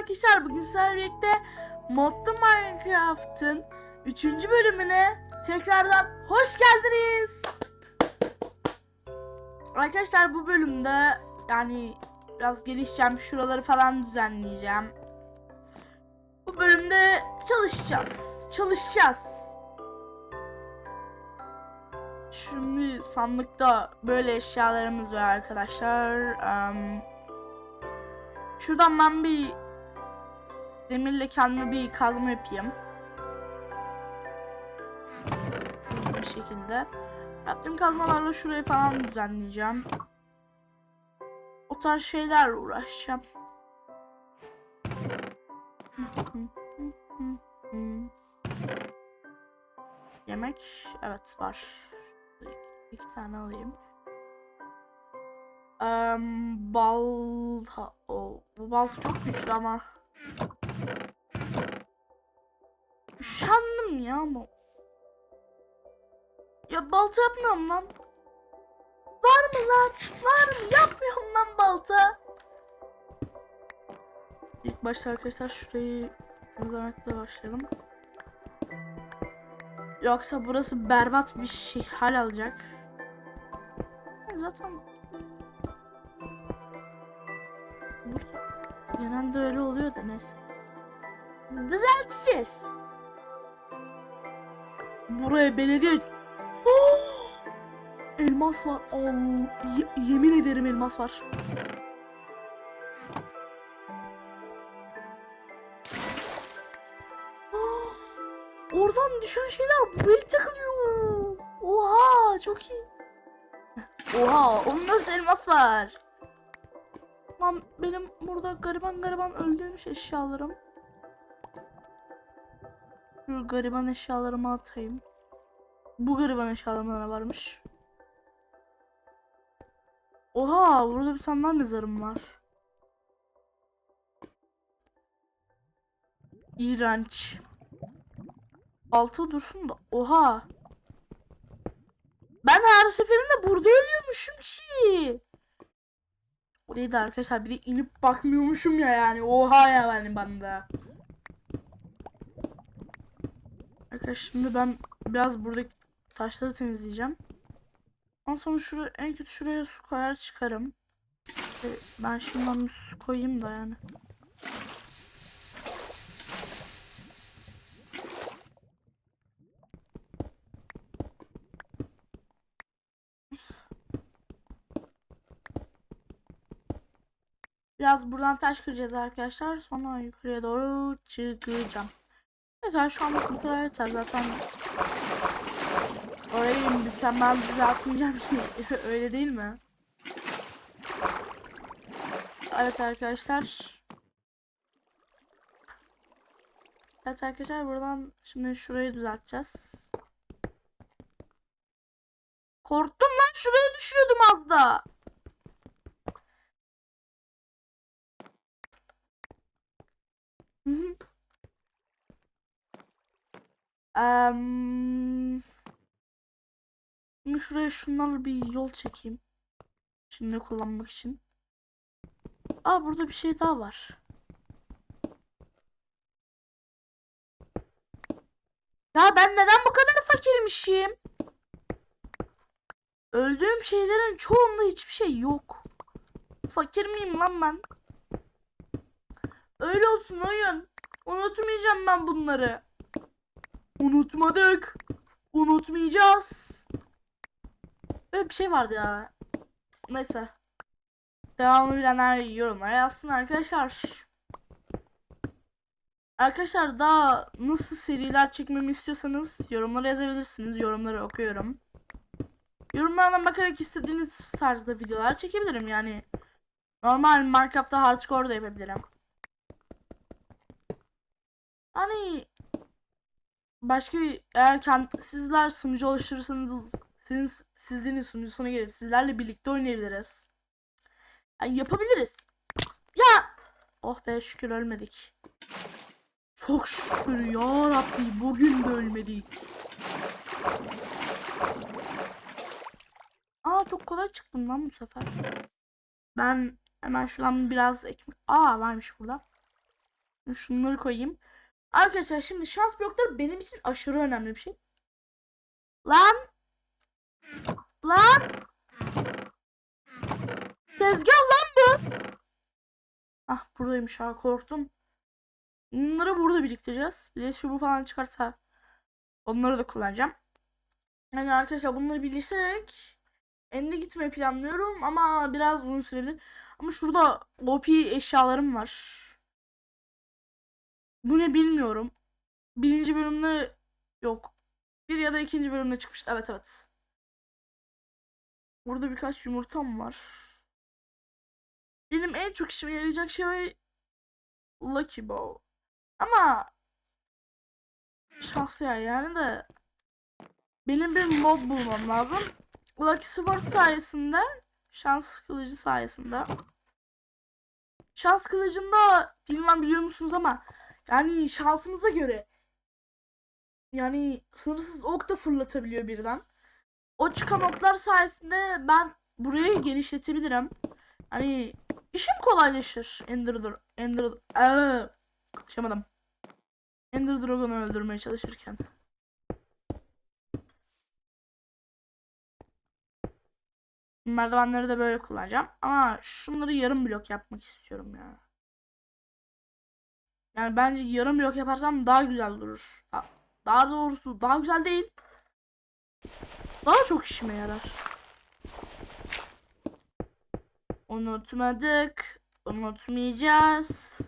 arkadaşlar bugün sizlerle birlikte Modlu Minecraft'ın 3. bölümüne tekrardan hoş geldiniz. Arkadaşlar bu bölümde yani biraz gelişeceğim şuraları falan düzenleyeceğim. Bu bölümde çalışacağız. Çalışacağız. Şimdi sandıkta böyle eşyalarımız var arkadaşlar. Em, şuradan ben bir demirle kendime bir kazma yapayım. Hızlı bir şekilde. Yaptığım kazmalarla şurayı falan düzenleyeceğim. O tarz şeylerle uğraşacağım. Yemek evet var. İki, tane alayım. Em, balta. O, bu balta çok güçlü ama. Ya ama. Ya balta yapmıyorum lan. Var mı lan? Var mı? Yapmıyorum lan balta. İlk başta arkadaşlar şurayı temizlemekle başlayalım. Yoksa burası berbat bir şey hal alacak. Zaten genelde öyle oluyor da neyse. Düzelteceğiz. Buraya belediye elmas var. Al, ye- yemin ederim elmas var. Oradan düşen şeyler buraya takılıyor. Oha çok iyi. Oha 14 elmas var. Lan benim burada gariban gariban öldürmüş eşyalarım. Şu gariban eşyalarımı atayım. Bu gariban eşyalarımda ne varmış? Oha burada bir tane daha mezarım var. İğrenç. Altı dursun da. Oha. Ben her seferinde burada ölüyormuşum ki. Orayı da arkadaşlar bir de inip bakmıyormuşum ya yani. Oha ya yani bende. Arkadaşlar şimdi ben biraz buradaki taşları temizleyeceğim. Ondan sonra şuraya, en kötü şuraya su koyar çıkarım. Ve Ben şimdiden su koyayım da yani. Biraz buradan taş kıracağız arkadaşlar. Sonra yukarıya doğru çıkacağım. Mesela şu an bu kadar yeter zaten. Orayı mükemmel düzeltmeyeceğim ki. Öyle değil mi? Evet arkadaşlar. Evet arkadaşlar buradan şimdi şurayı düzelteceğiz. Korktum lan şuraya düşüyordum az da. Em, Şimdi şuraya şunlarla bir yol çekeyim. Şimdi kullanmak için. Aa burada bir şey daha var. Ya ben neden bu kadar fakirmişim? Öldüğüm şeylerin çoğunda hiçbir şey yok. Fakir miyim lan ben? Öyle olsun oyun. Unutmayacağım ben bunları. Unutmadık. Unutmayacağız. Böyle bir şey vardı ya. Neyse. Devamını bilenler yorumlara yazsın arkadaşlar. Arkadaşlar daha nasıl seriler çekmemi istiyorsanız yorumlara yazabilirsiniz. Yorumları okuyorum. Yorumlardan bakarak istediğiniz tarzda videolar çekebilirim yani. Normal Minecraft'ta hardcore da yapabilirim. Hani başka bir eğer kend, sizler sunucu oluşturursanız siz, sizlerin sunucusuna gelip sizlerle birlikte oynayabiliriz. Yani yapabiliriz. Ya oh be şükür ölmedik. Çok şükür ya Rabbi bugün de ölmedik. Aa çok kolay çıktım lan bu sefer. Ben hemen şuradan biraz ekmek... Aa varmış burada. Şunları koyayım. Arkadaşlar şimdi şans blokları benim için aşırı önemli bir şey. Lan! Lan! Tezgah lan bu! Ah buradaymış ha korktum. Bunları burada biriktireceğiz. Bir de şu falan çıkarsa onları da kullanacağım. Yani arkadaşlar bunları birleştirerek Ende gitmeyi planlıyorum ama biraz uzun sürebilir. Ama şurada OP eşyalarım var. Bu ne bilmiyorum. Birinci bölümde yok. Bir ya da ikinci bölümde çıkmış. Evet evet. Burada birkaç yumurtam var. Benim en çok işime yarayacak şey Lucky Bow. Ama şanslı ya yani de benim bir mob bulmam lazım. Lucky Sword sayesinde şans kılıcı sayesinde şans kılıcında bilmem biliyor musunuz ama yani şansınıza göre yani sınırsız ok da fırlatabiliyor birden. O çıkan oklar sayesinde ben burayı genişletebilirim. Hani işim kolaylaşır. Ender Ender Aa, konuşamadım. Ender Dragon'u öldürmeye çalışırken. Merdivenleri de böyle kullanacağım. Ama şunları yarım blok yapmak istiyorum ya. Yani bence yarım blok yaparsam daha güzel durur. Da- Daha doğrusu daha güzel değil. Daha çok işime yarar. Unutmadık. Unutmayacağız.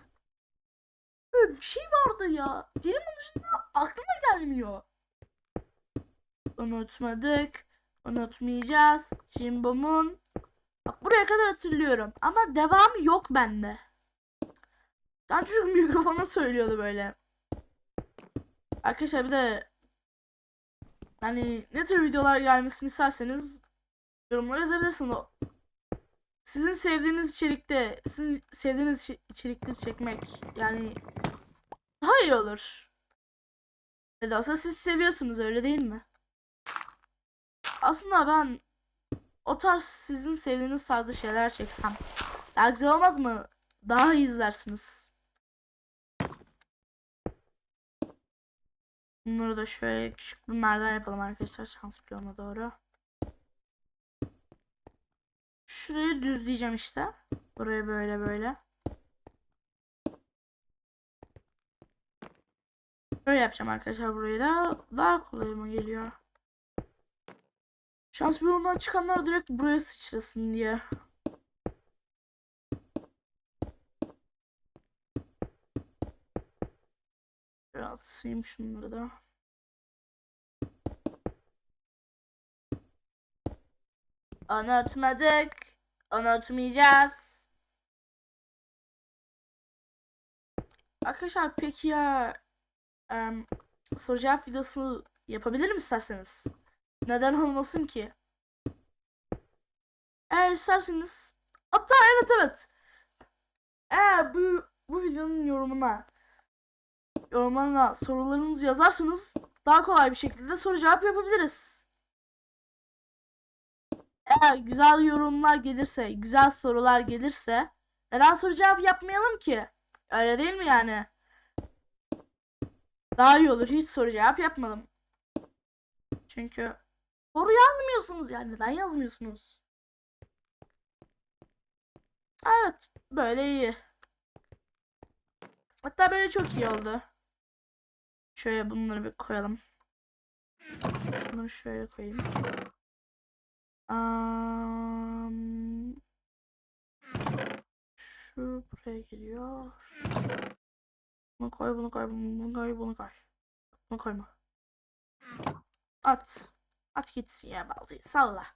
Böyle bir şey vardı ya. Dilimin dışında aklıma gelmiyor. Unutmadık. Unutmayacağız. Jimbom'un. Bak buraya kadar hatırlıyorum. Ama devamı yok bende. Sen çocuk mikrofona söylüyordu böyle. Arkadaşlar bir de hani ne tür videolar gelmesini isterseniz yorumlara yazabilirsiniz. Sizin sevdiğiniz içerikte, sizin sevdiğiniz içerikleri çekmek yani daha iyi olur. Ne siz seviyorsunuz öyle değil mi? Aslında ben o tarz sizin sevdiğiniz tarzda şeyler çeksem daha güzel olmaz mı? Daha iyi izlersiniz. Bunları da şöyle küçük bir merdiven yapalım arkadaşlar şans bloğuna doğru. Şurayı düzleyeceğim işte. Buraya böyle böyle. Böyle yapacağım arkadaşlar burayı da. Daha kolay mı geliyor? Şans bloğundan çıkanlar direkt buraya sıçrasın diye. Atayım şunları da. Unutmadık. Unutmayacağız. Arkadaşlar peki ya em, soru cevap videosu yapabilirim isterseniz. Neden olmasın ki? Eğer isterseniz hatta evet evet. Eğer bu bu videonun yorumuna yorumlarına sorularınızı yazarsanız daha kolay bir şekilde soru cevap yapabiliriz. Eğer güzel yorumlar gelirse, güzel sorular gelirse neden soru cevap yapmayalım ki? Öyle değil mi yani? Daha iyi olur hiç soru cevap yapmadım. Çünkü soru yazmıyorsunuz yani. Neden yazmıyorsunuz? Evet. Böyle iyi. Hatta böyle çok iyi oldu. Şöyle bunları bir koyalım. Şunları şöyle koyayım. Am, şu buraya geliyor. Bunu koy, bunu koy, bunu koy, bunu koy. Bunu koyma. At. At gitsin ya baltayı. Salla.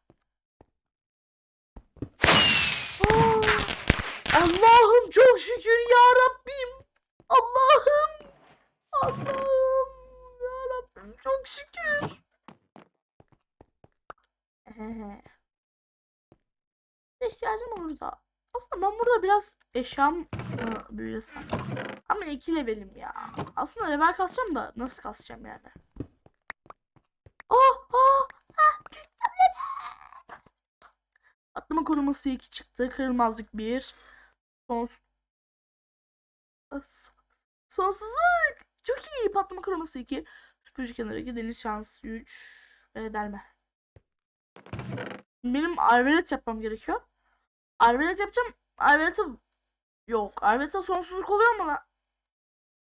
Allah'ım çok şükür ya Rabbim. Allah'ım. Allah'ım. Çok şükür. İhtiyacım olur da. Aslında ben burada biraz eşyam büyülesem. Ama iki levelim ya. Aslında level kasacağım da nasıl kasacağım yani? Oh oh ah. Atlama koruması 2 çıktı. Kırılmazlık 1. Sonsuz. Sonsuzluk. Çok iyi. Patlama kroması 2. Süpürücü kenarı 2. Deniz şansı 3. Ve delme. Benim arvelet yapmam gerekiyor. Arvelet yapacağım. Arvelet'e yok. Arvelet'e sonsuzluk oluyor mu lan?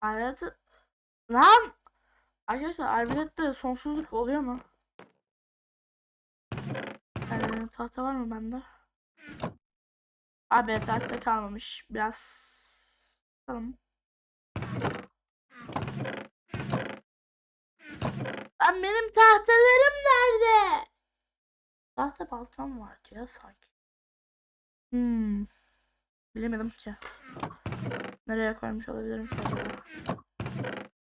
Arvelet'e lan Arkadaşlar Arvelet'te sonsuzluk oluyor mu? Ee, tahta var mı bende? Abi tahta kalmamış. Biraz tamam. Ben benim tahtalarım nerede? Tahta baltam vardı ya sanki. Hmm. Bilemedim ki. Nereye koymuş olabilirim ki acaba?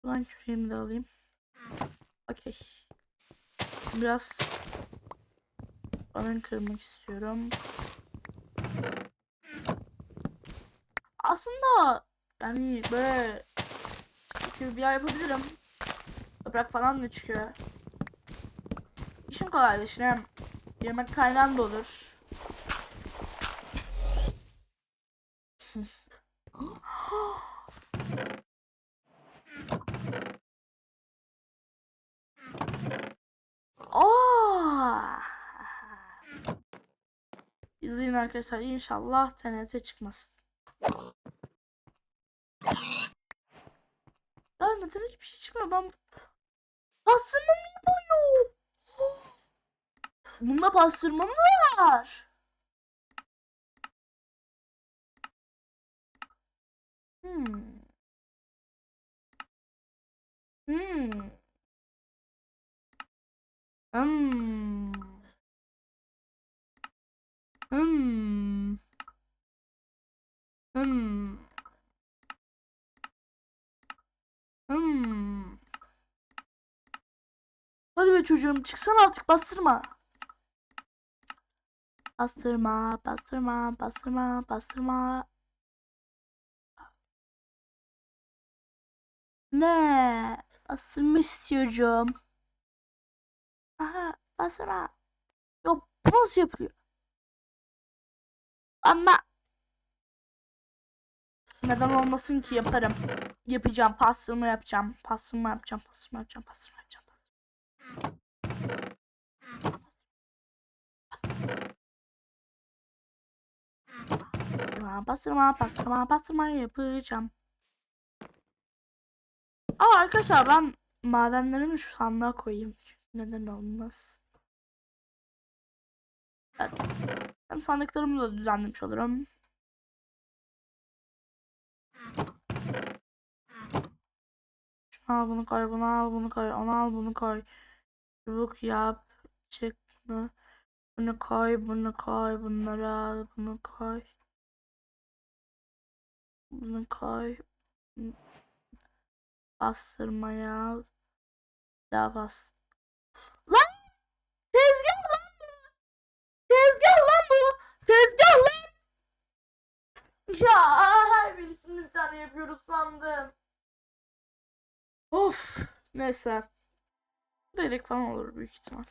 Ulan küreğimi de alayım. Okey. Biraz balon kırmak istiyorum. Aslında yani böyle bir yer yapabilirim. Toprak falan da çıkıyor. İşim kolaylaşır hem yemek kaynağım da olur. Oh! İzleyin arkadaşlar inşallah TNT çıkmaz. Ya neden hiçbir şey çıkmıyor ben Pastırma mı yapılıyor? Bunda pastırma mı var? Hmm. Hmm. Hmm. Hmm. Hmm. Hadi be çocuğum çıksana artık bastırma. Bastırma, bastırma, bastırma, bastırma. Ne? Bastırma istiyorum. Aha, bastırma. Yok, bu nasıl yapılıyor? Ama neden olmasın ki yaparım. Yapacağım, pastırma yapacağım. Pastırma yapacağım, pastırma yapacağım, pastırma yapacağım. Pastırma, pastırma, pastırma, pastırma yapacağım. Aa arkadaşlar ben madenlerimi şu sandığa koyayım. Neden olmaz? Evet. Hem sandıklarımı da düzenlemiş olurum. Şunu al bunu koy, bunu al, bunu koy, onu al, bunu koy. Çubuk yap, çek bunu. Bunu koy, bunu koy, bunları al, bunu koy. Bunu koy. Bastırmaya. Daha bas. Lan! Tezgah lan bu! Tezgah lan bu! Tezgah lan! Ya her birisini bir tane yapıyoruz sandım. Of. Neyse. Yedek falan olur büyük ihtimal.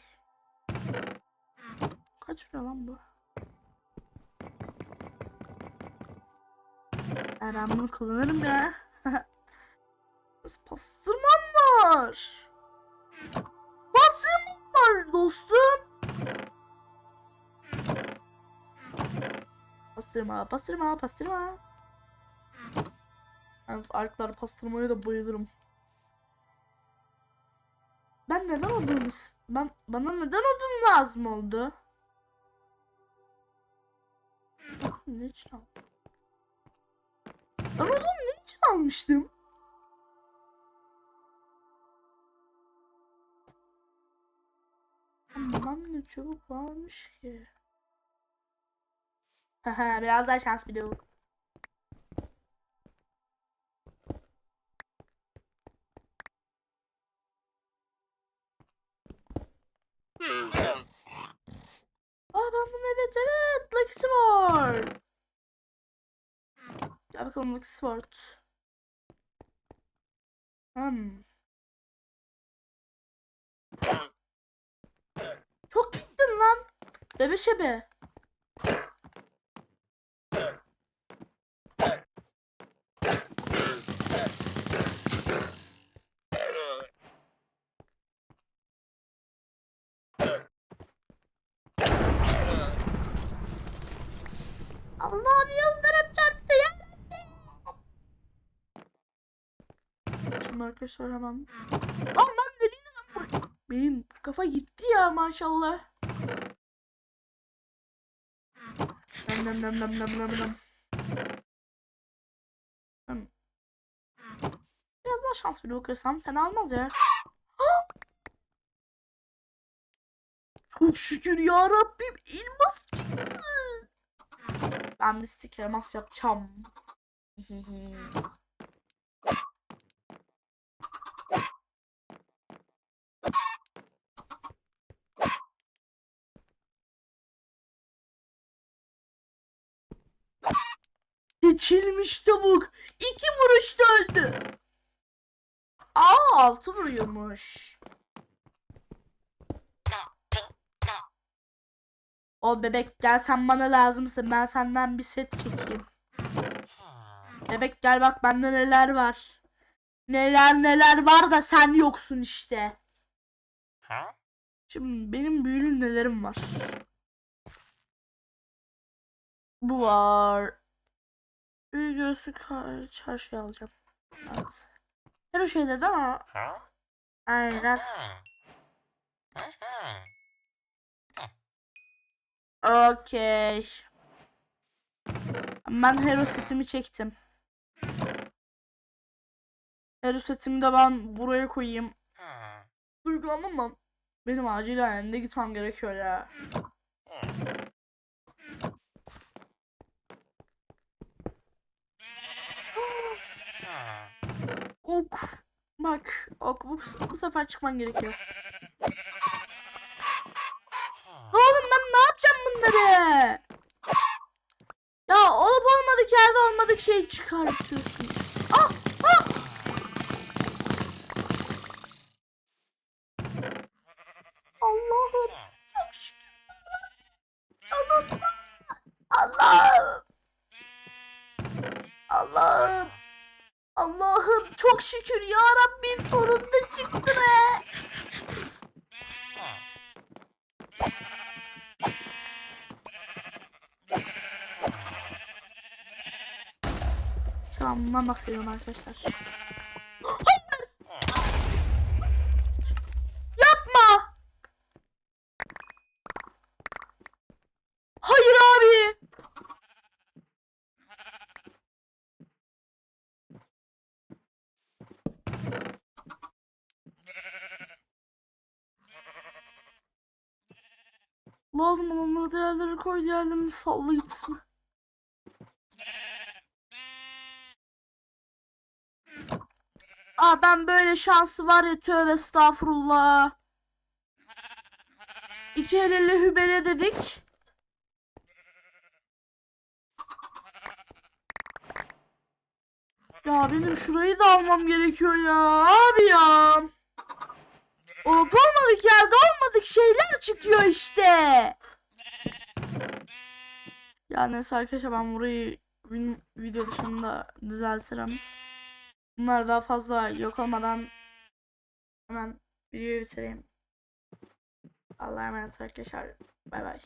Kaç lira lan bu? Ya ben bunu kullanırım ya. Pastırmam var. Pastırmam var dostum. Pastırma, pastırma, pastırma. Yalnız arklar pastırmaya da bayılırım. Ben neden odun ben bana neden odun lazım oldu? Ne için almıştım? Aman ne çabuk varmış ki. Haha biraz daha şans bile yok. Aa ben bunu evet evet Lucky Sword. Gel bakalım Lucky Sword. Hmm. Çok gittin lan. Bebe şebe. Allah'ım yıldırım çarptı ya. Şimdi arkadaşlar hemen. Ben nereye? Benim kafa gitti ya maşallah. Nam nam nam nam nam nam nam. Biraz daha şans bile okursam fena olmaz ya. Çok şükür ya Rabbim elmas çıktı. Ben bir stick elmas yapacağım. Geçilmiş tavuk. İki vuruşta öldü. Aa altı vuruyormuş. O bebek gel sen bana lazımsın. Ben senden bir set çekeyim. Bebek gel bak bende neler var. Neler neler var da sen yoksun işte. Şimdi benim büyülü nelerim var. Bu var. Gözlük har- çarşıya alacağım. Evet. Her o şeyde değil mi? Aynen. Okey. Ben hero setimi çektim. Hero setimi de ben buraya koyayım. Duygulandım mı? Benim acilen yanında gitmem gerekiyor ya. Ok. Bak. Ok bu, bu sefer çıkman gerekiyor. Oğlum ben ne yapacağım bunları? Ya olup olmadık yerde olmadık şey çıkartıyorsun. Ah! Ah! Allah'ım çok şükür. Allah'ım. Allah'ım. Allah'ım. Allah'ım çok şükür ya Rabbim sonunda çıktı be. Tamam bundan bahsediyorum arkadaşlar. Hayır. Yapma. Hayır abi. Lazım olanları değerleri koy diğerlerini salla gitsin. Aa ben böyle şansı var ya tövbe estağfurullah. İki elli hübele dedik. Ya benim şurayı da almam gerekiyor ya abi ya. Olup olmadık yerde olmadık şeyler çıkıyor işte. Ya neyse arkadaşlar ben burayı video dışında düzeltirim. Bunlar daha fazla yok olmadan hemen videoyu bitireyim. Allah'a emanet arkadaşlar. Bay bay.